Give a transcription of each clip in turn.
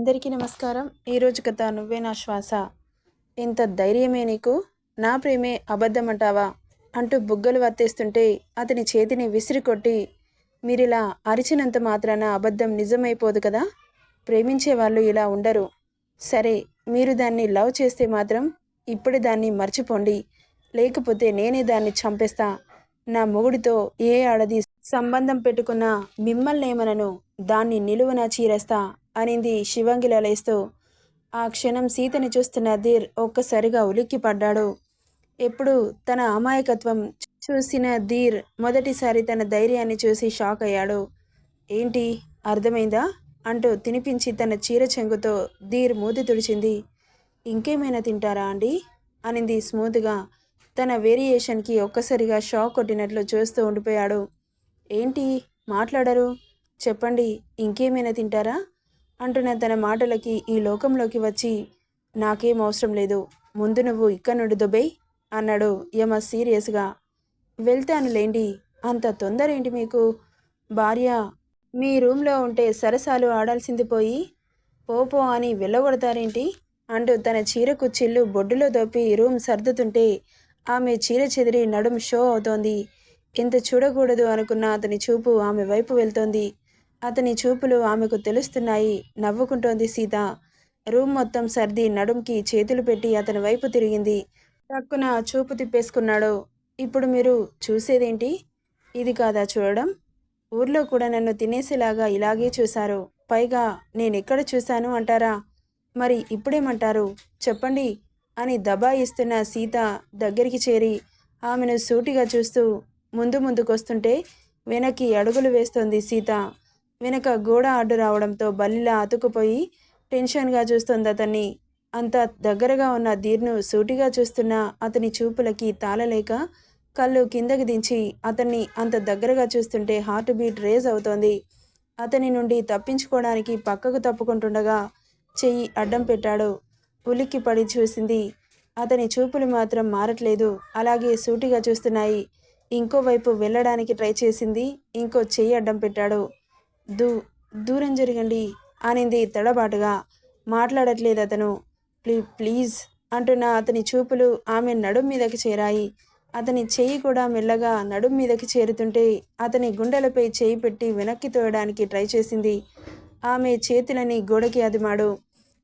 అందరికీ నమస్కారం. ఈరోజు కథ నువ్వే నా శ్వాస. ఇంత ధైర్యమే నీకు? నా ప్రేమే అబద్ధమంటావా? అంటూ బుగ్గలు వత్తేస్తుంటే అతని చేతిని విసిరి కొట్టి మీరిలా అరిచినంత మాత్రాన అబద్ధం నిజమైపోదు కదా? ప్రేమించే వాళ్ళు ఇలా ఉండరు. సరే మీరు దాన్ని లవ్ చేస్తే మాత్రం ఇప్పుడే దాన్ని మర్చిపోండి. లేకపోతే నేనే దాన్ని చంపేస్తా. నా మొగుడితో ఏ ఆడది సంబంధం పెట్టుకున్న మిమ్మల్నేమనను దాన్ని నిలువున చీరేస్తా. అనింది శివంగిల లేస్తూ. ఆ క్షణం సీతని చూస్తున్న ధీర్ ఒక్కసారిగా ఉలిక్కిపడ్డాడు ఎప్పుడు తన అమాయకత్వం చూసిన ధీర్ మొదటిసారి తన ధైర్యాన్ని చూసి షాక్ అయ్యాడు. ఏంటి? అర్థమైందా? అంటూ తినిపించి తన చీర చెంగుతో ధీర్ మూతి తుడిచింది. ఇంకేమైనా తింటారా అండి? అనింది స్మూత్గా. తన వేరియేషన్కి ఒక్కసారిగా షాక్ కొట్టినట్లు చూస్తూ ఉండిపోయాడు. ఏంటి? మాట్లాడరు? చెప్పండి. ఇంకేమైనా తింటారా? అంటున్న తన మాటలకి ఈ లోకంలోకి వచ్చి నాకేం అవసరం లేదు. ముందు నువ్వు ఇక్కడ నుండి దుబై అన్నాడు యమ సీరియస్గా. వెళ్తానులేండి. అంత తొందర ఏంటి మీకు? భార్య మీ రూమ్లో ఉంటే సరసాలు ఆడాల్సింది పోయి పోపో అని వెళ్ళగొడతారేంటి? అంటూ తన చీర కుచ్చిళ్ళు బొడ్డులో దోపి రూమ్ సర్దుతుంటే ఆమె చీర చెదిరి నడుం షో అవుతోంది. ఇంత చూడకూడదు అనుకున్న అతని చూపు ఆమె వైపు వెళ్తోంది. అతని చూపులు ఆమెకు తెలుస్తున్నాయి. నవ్వుకుంటోంది సీత. రూమ్ మొత్తం సర్ది నడుంకి చేతులు పెట్టి అతని వైపు తిరిగింది. టక్కున చూపు తిప్పేసుకున్నాడు. ఇప్పుడు మీరు చూసేదేంటి? ఇది కాదా చూడడం? ఊర్లో కూడా నన్ను తినేసేలాగా ఇలాగే చూశారు. పైగా నేనెక్కడ చూశాను అంటారా? మరి ఇప్పుడేమంటారు? చెప్పండి అని దబాయిస్తున్న సీత దగ్గరికి చేరి ఆమెను సూటిగా చూస్తూ ముందు ముందుకొస్తుంటే వెనక్కి అడుగులు వేస్తోంది సీత. వెనక గోడ అడ్డు రావడంతో బల్లిలా అతుకుపోయి టెన్షన్గా చూస్తోంది అతన్ని. అంత దగ్గరగా ఉన్న ధీర్ను సూటిగా చూస్తున్న అతని చూపులకి తాళలేక కళ్ళు కిందకి దించి అతన్ని అంత దగ్గరగా చూస్తుంటే హార్ట్ బీట్ రేజ్ అవుతోంది. అతని నుండి తప్పించుకోవడానికి పక్కకు తప్పుకుంటుండగా చెయ్యి అడ్డం పెట్టాడు. ఉలిక్కి పడి చూసింది అతని చూపులు మాత్రం మారట్లేదు అలాగే సూటిగా చూస్తున్నాయి. ఇంకోవైపు వెళ్ళడానికి ట్రై చేసింది ఇంకో చెయ్యి అడ్డం పెట్టాడు. దూ దూరం జరగండి అనింది తడబాటుగా. మాట్లాడట్లేదు అతను. ప్లీ ప్లీజ్ అంటున్న అతని చూపులు ఆమె నడుం మీదకి చేరాయి. అతని చెయ్యి కూడా మెల్లగా నడుం మీదకి చేరుతుంటే అతని గుండెలపై చేయి పెట్టి వెనక్కి తోయడానికి ట్రై చేసింది. ఆమె చేతులని గోడకి అదిమాడు.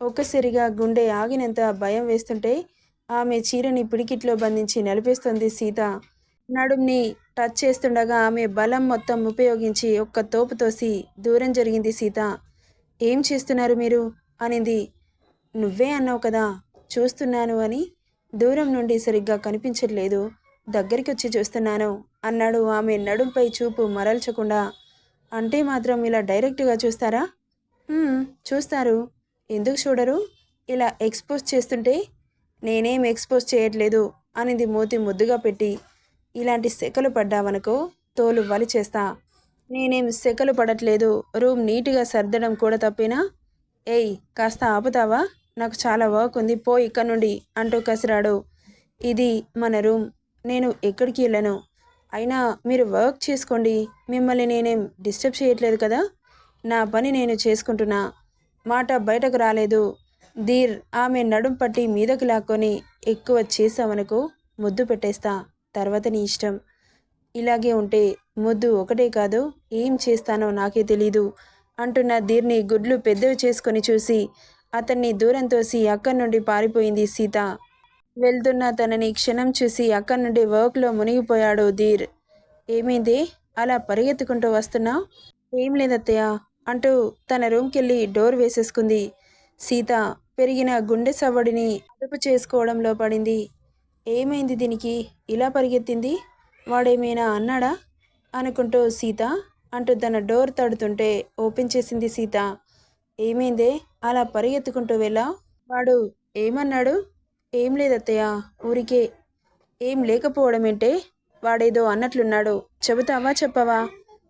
ఒక్కసారిగా గుండె ఆగినంత భయం వేస్తుంటే ఆమె చీరని పిడికిట్లో బంధించి నలిపేస్తుంది సీత. నడుంని టచ్ చేస్తుండగా ఆమె బలం మొత్తం ఉపయోగించి ఒక్క తోపు తోసి దూరం జరిగింది సీత. ఏం చేస్తున్నారు మీరు? అనింది. నువ్వే అన్నావు కదా చూస్తున్నాను అని. దూరం నుండి సరిగ్గా కనిపించట్లేదు. దగ్గరికి వచ్చి చూస్తున్నాను అన్నాడు ఆమె నడుంపై చూపు మరల్చకుండా. అంటే మాత్రం ఇలా డైరెక్ట్గా చూస్తారా? చూస్తారు. ఎందుకు చూడరు? ఇలా ఎక్స్పోజ్ చేస్తుంటే నేనేం ఎక్స్పోజ్ చేయట్లేదు అనింది మోతి ముద్దుగా పెట్టి. ఇలాంటి సెకలు పడ్డావనుకో తోలు వలి చేస్తా. నేనేం సెకలు పడట్లేదు. రూమ్ నీట్గా సర్దడం కూడా తప్పినా? ఏయ్ కాస్త ఆపుతావా? నాకు చాలా వర్క్ ఉంది. పో ఇక్కడ నుండి అంటూ కసిరాడు. ఇది మన రూమ్. నేను ఎక్కడికి వెళ్ళను? అయినా మీరు వర్క్ చేసుకోండి. మిమ్మల్ని నేనేం డిస్టర్బ్ చేయట్లేదు కదా? నా పని నేను చేసుకుంటున్నా. మాట బయటకు రాలేదు. ధీర్ ఆమె నడుం పట్టి మీదకి లాక్కొని ఎక్కువ చేసావనుకో ముద్దు పెట్టేస్తా. తర్వాత నీ ఇష్టం. ఇలాగే ఉంటే ముద్దు ఒకటే కాదు ఏం చేస్తానో నాకే తెలీదు అంటున్న ధీర్ని గుడ్లు పెద్దవి చేసుకొని చూసి అతన్ని దూరం తోసి అక్కడి నుండి పారిపోయింది సీత. వెళ్తున్న తనని క్షణం చూసి అక్కడి నుండి వర్క్లో మునిగిపోయాడు ధీర్. ఏమైంది? అలా పరిగెత్తుకుంటూ వస్తున్నా? ఏం లేదత్తయ్య అంటూ తన రూమ్కెళ్ళి డోర్ వేసేసుకుంది. సీత పెరిగిన గుండె సవ్వడిని అదుపు చేసుకోవడంలో పడింది. ఏమైంది దీనికి? ఇలా పరిగెత్తింది? వాడేమైనా అన్నాడా? అనుకుంటూ సీత అంటూ తన డోర్ తడుతుంటే ఓపెన్ చేసింది సీత. ఏమైందే? అలా పరిగెత్తుకుంటూ వెళ్ళా? వాడు ఏమన్నాడు? ఏం లేదత్తయ్య ఊరికే. ఏం లేకపోవడం ఏంటే వాడేదో అన్నట్లున్నాడు. చెబుతావా చెప్పవా?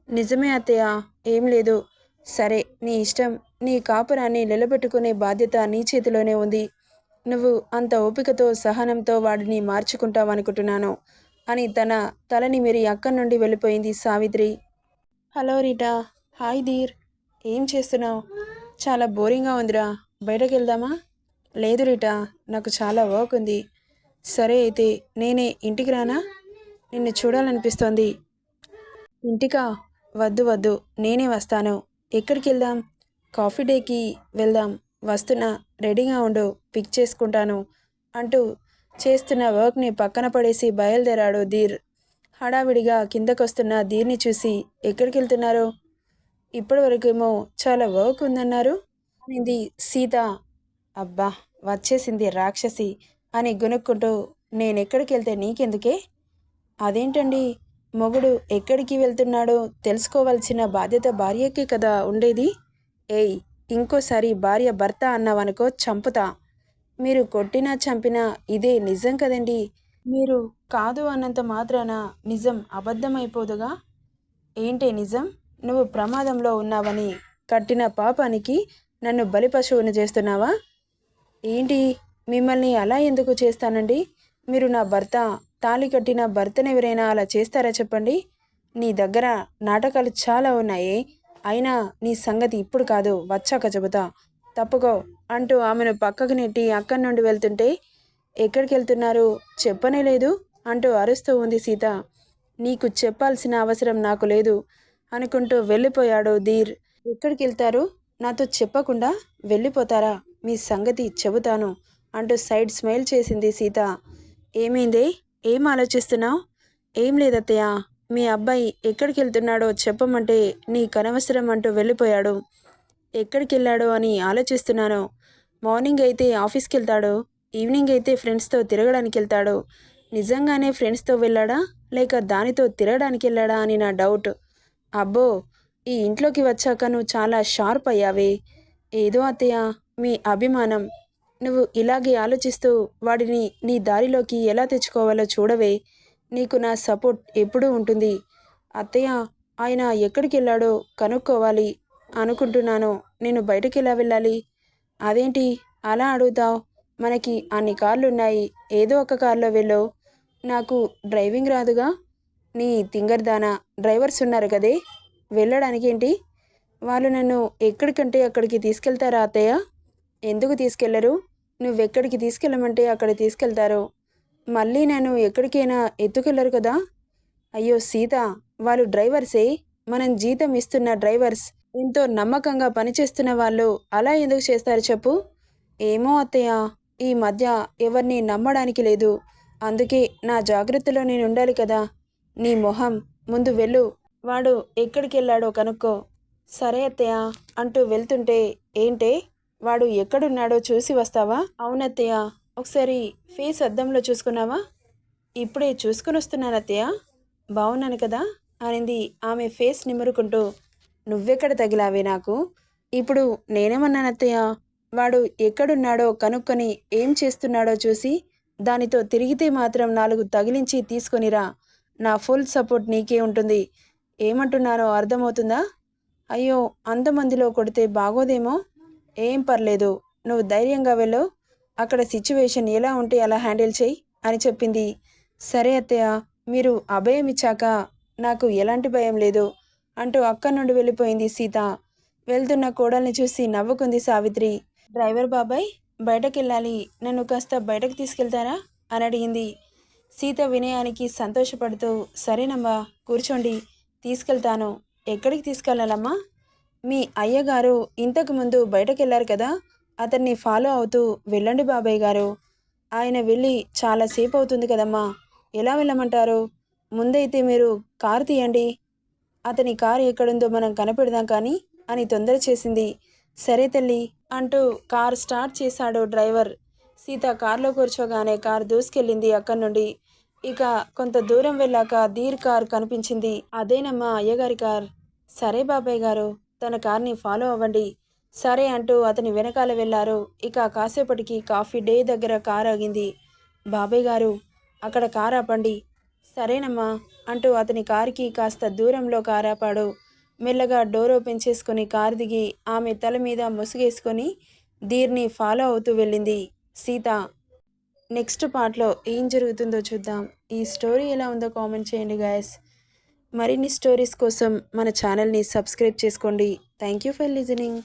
నిజమే అత్తయ్య ఏం లేదు. సరే నీ ఇష్టం. నీ కాపురాన్ని నిలబెట్టుకునే బాధ్యత నీ చేతిలోనే ఉంది. నువ్వు అంత ఓపికతో సహనంతో వాడిని మార్చుకుంటావనుకుంటున్నాను అని తన తలని మీరి అక్కడి నుండి వెళ్ళిపోయింది Savitri. Hello Rita. Hi Dheer. ఏం చేస్తున్నావు? చాలా బోరింగ్గా ఉందిరా. బయటకు వెళ్దామా లేదు రీటా. నాకు చాలా వర్క్ ఉంది. సరే అయితే నేనే ఇంటికి రానా? నిన్ను చూడాలనిపిస్తోంది. ఇంటికా? వద్దు వద్దు. నేనే వస్తాను. ఎక్కడికి వెళ్దాం కాఫీ డేకి వెళ్దాం. వస్తున్నా రెడీగా ఉండు పిక్ చేసుకుంటాను అంటూ చేస్తున్న వర్క్ని పక్కన పడేసి బయలుదేరాడు ధీర్. హడావిడిగా కిందకొస్తున్న ధీర్ని చూసి ఎక్కడికి వెళ్తున్నారు ఇప్పటివరకేమో చాలా వర్క్ ఉందన్నారు. అనింది సీత. అబ్బా వచ్చేసింది రాక్షసి అని గునుక్కుంటూ నేనెక్కడికి వెళ్తే నీకెందుకే? అదేంటండి? మొగుడు ఎక్కడికి వెళ్తున్నాడో తెలుసుకోవాల్సిన బాధ్యత భార్యకే కదా ఉండేది? ఏయ్ ఇంకోసారి భార్య భర్త అన్నావనుకో చంపుతా. మీరు కొట్టినా చంపినా ఇదే నిజం కదండి. మీరు కాదు అన్నంత మాత్రాన నిజం అబద్ధమైపోదుగా? ఏంటి నిజం? నువ్వు ప్రమాదంలో ఉన్నావని కట్టిన పాపానికి నన్ను బలి పశువుని చేస్తున్నావా? ఏంటి? మిమ్మల్ని అలా ఎందుకు చేస్తానండి? మీరు నా భర్త తాళి కట్టిన భర్తను ఎవరైనా అలా చేస్తారా చెప్పండి? నీ దగ్గర నాటకాలు చాలా ఉన్నాయి. అయినా నీ సంగతి ఇప్పుడు కాదు వచ్చాక చెబుతా. తప్పుకో అంటూ ఆమెను పక్కకు నెట్టి అక్కడి నుండి వెళ్తుంటే ఎక్కడికి వెళ్తున్నారు చెప్పనే లేదు అంటూ అరుస్తూ ఉంది సీత. నీకు చెప్పాల్సిన అవసరం నాకు లేదు అనుకుంటూ వెళ్ళిపోయాడు ధీర్. ఎక్కడికి వెళ్తారు నాతో చెప్పకుండా వెళ్ళిపోతారా? మీ సంగతి చెబుతాను అంటూ సైడ్ స్మైల్ చేసింది సీత. ఏమైంది? ఏం ఆలోచిస్తున్నావు? ఏం లేదత్తయ్య? మీ అబ్బాయి ఎక్కడికి వెళ్తున్నాడో చెప్పమంటే నీ కనవసరం అంటూ వెళ్ళిపోయాడు. ఎక్కడికి వెళ్ళాడో అని ఆలోచిస్తున్నాను. మార్నింగ్ అయితే ఆఫీస్కి వెళ్తాడు ఈవినింగ్ అయితే ఫ్రెండ్స్తో తిరగడానికి వెళ్తాడు నిజంగానే ఫ్రెండ్స్తో వెళ్ళాడా? లేక దానితో తిరగడానికి వెళ్ళాడా అని నా డౌట్. అబ్బో! ఈ ఇంట్లోకి వచ్చాక నువ్వు చాలా షార్ప్ అయ్యావే. ఏదో అత్తయ్య మీ అభిమానం. నువ్వు ఇలాగే ఆలోచిస్తూ వాడిని నీ దారిలోకి ఎలా తెచ్చుకోవాలో చూడవే. నీకు నా సపోర్ట్ ఎప్పుడూ ఉంటుంది. అత్తయ్య ఆయన ఎక్కడికి వెళ్ళాడో కనుక్కోవాలి అనుకుంటున్నాను. నేను బయటకు ఎలా వెళ్ళాలి? అదేంటి? అలా అడుగుతావు? మనకి అన్ని కార్లు ఉన్నాయి ఏదో ఒక కార్లో వెళ్ళు నాకు డ్రైవింగ్ రాదుగా? నీ తింగర్దానా? డ్రైవర్స్ ఉన్నారు కదే? వెళ్ళడానికి ఏంటి వాళ్ళు నన్ను ఎక్కడికంటే అక్కడికి తీసుకెళ్తారా అత్తయ్య? ఎందుకు తీసుకెళ్ళరు? నువ్వెక్కడికి తీసుకెళ్ళమంటే అక్కడ తీసుకెళ్తారు. మళ్ళీ నేను ఎక్కడికైనా ఎత్తుకెళ్ళరు కదా? అయ్యో సీత వాళ్ళు డ్రైవర్సే? మనం జీతం ఇస్తున్న డ్రైవర్స్ ఎంతో నమ్మకంగా పనిచేస్తున్న వాళ్ళు అలా ఎందుకు చేస్తారు చెప్పు? ఏమో అత్తయ్య ఈ మధ్య ఎవరిని నమ్మడానికి లేదు. అందుకే నా జాగ్రత్తలో నేను ఉండాలి కదా. నీ మొహం ముందు వెళ్ళు. వాడు ఎక్కడికి వెళ్ళాడో కనుక్కో. సరే అత్తయ్య అంటూ వెళ్తుంటే ఏంటే? వాడు ఎక్కడున్నాడో చూసి వస్తావా? అవునత్తయ్య. ఒకసారి ఫేస్ అద్దంలో చూసుకున్నావా? ఇప్పుడే చూసుకుని వస్తున్నాను అత్తయ్య. బాగున్నాను కదా? అనింది ఆమె ఫేస్ నిమురుకుంటూ. నువ్వెక్కడ తగిలావే నాకు? ఇప్పుడు నేనేమన్నాను అత్తయ్య? వాడు ఎక్కడున్నాడో కనుక్కొని ఏం చేస్తున్నాడో చూసి దానితో తిరిగితే మాత్రం నాలుగు తగిలించి తీసుకొనిరా నా ఫుల్ సపోర్ట్ నీకే ఉంటుంది. ఏమంటున్నారో అర్థమవుతుందా? అయ్యో అంతమందిలో కొడితే బాగోదేమో? ఏం పర్లేదు. నువ్వు ధైర్యంగా వెళ్ళు. అక్కడ సిచ్యువేషన్ ఎలా ఉంటే అలా హ్యాండిల్ చేయి అని చెప్పింది. సరే అత్తయ్య మీరు అభయం ఇచ్చాక నాకు ఎలాంటి భయం లేదు అంటూ అక్కడి నుండి వెళ్ళిపోయింది సీత. వెళ్తున్న కోడల్ని చూసి నవ్వుకుంది సావిత్రి. డ్రైవర్ బాబాయ్ బయటకు వెళ్ళాలి. నన్ను కాస్త బయటకు తీసుకెళ్తారా? అని అడిగింది. సీత వినయానికి సంతోషపడుతూ సరేనమ్మా కూర్చోండి తీసుకెళ్తాను. ఎక్కడికి తీసుకెళ్ళాలమ్మా మీ అయ్యగారు ఇంతకు ముందు బయటకు వెళ్ళారు కదా అతన్ని ఫాలో అవుతూ వెళ్ళండి బాబాయ్ గారు. ఆయన వెళ్ళి చాలాసేపు అవుతుంది కదమ్మా. ఎలా వెళ్ళమంటారు? ముందైతే మీరు కారు తీయండి. అతని కారు ఎక్కడుందో మనం కనపెడదాం కానీ అని తొందర చేసింది. సరే తల్లి అంటూ కారు స్టార్ట్ చేశాడు డ్రైవర్. సీత కారులో కూర్చోగానే కారు దూసుకెళ్ళింది అక్కడి నుండి. ఇక కొంత దూరం వెళ్ళాక ధీర్ కార్ కనిపించింది. అదేనమ్మా అయ్యగారి కార్. సరే బాబాయ్ గారు తన కార్ని ఫాలో అవ్వండి. సరే అంటూ అతని వెనకాల వెళ్ళారు ఇక కాసేపటికి కాఫీ డే దగ్గర కార్ ఆగింది. బాబాయ్ గారు అక్కడ కార్ ఆపండి. సరేనమ్మా అంటూ అతని కారుకి కాస్త దూరంలో కారాపాడు మెల్లగా డోర్ ఓపెన్ చేసుకుని కారు దిగి ఆమె తల మీద ముసుగేసుకొని దీర్ని ఫాలో అవుతూ వెళ్ళింది. సీత నెక్స్ట్ పార్ట్లో ఏం జరుగుతుందో చూద్దాం. ఈ స్టోరీ ఎలా ఉందో కామెంట్ చేయండి గాయస్. మరిన్ని స్టోరీస్ కోసం మన ఛానల్ని సబ్స్క్రైబ్ చేసుకోండి. Thank you for listening.